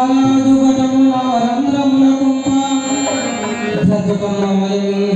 పాదుగటముల రంధ్రముల కుంభ సద్దుకమ్మ మరియు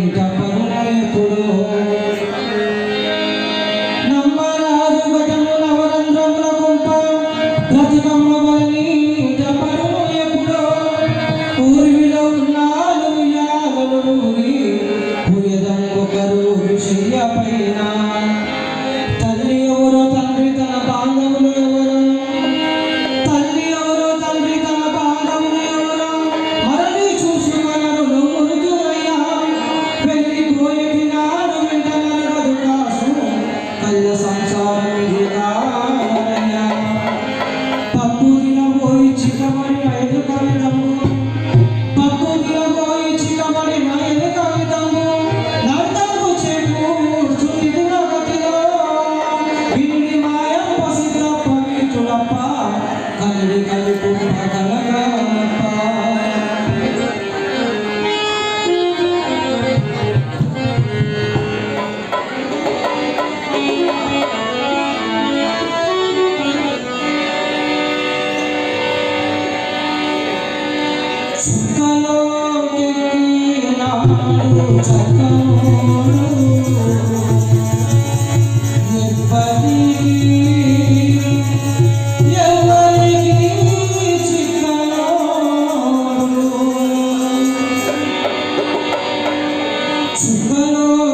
Hello.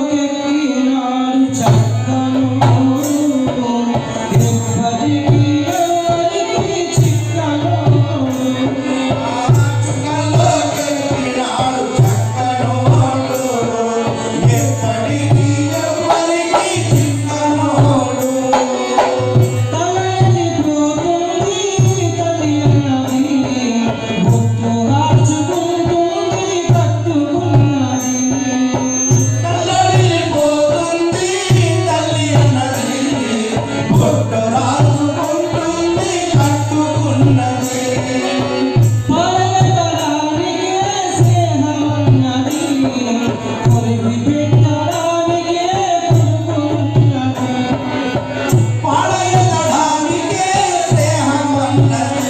పలకడానికే స్నేహమన్నది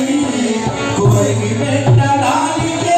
కొరివి పెట్టడానికే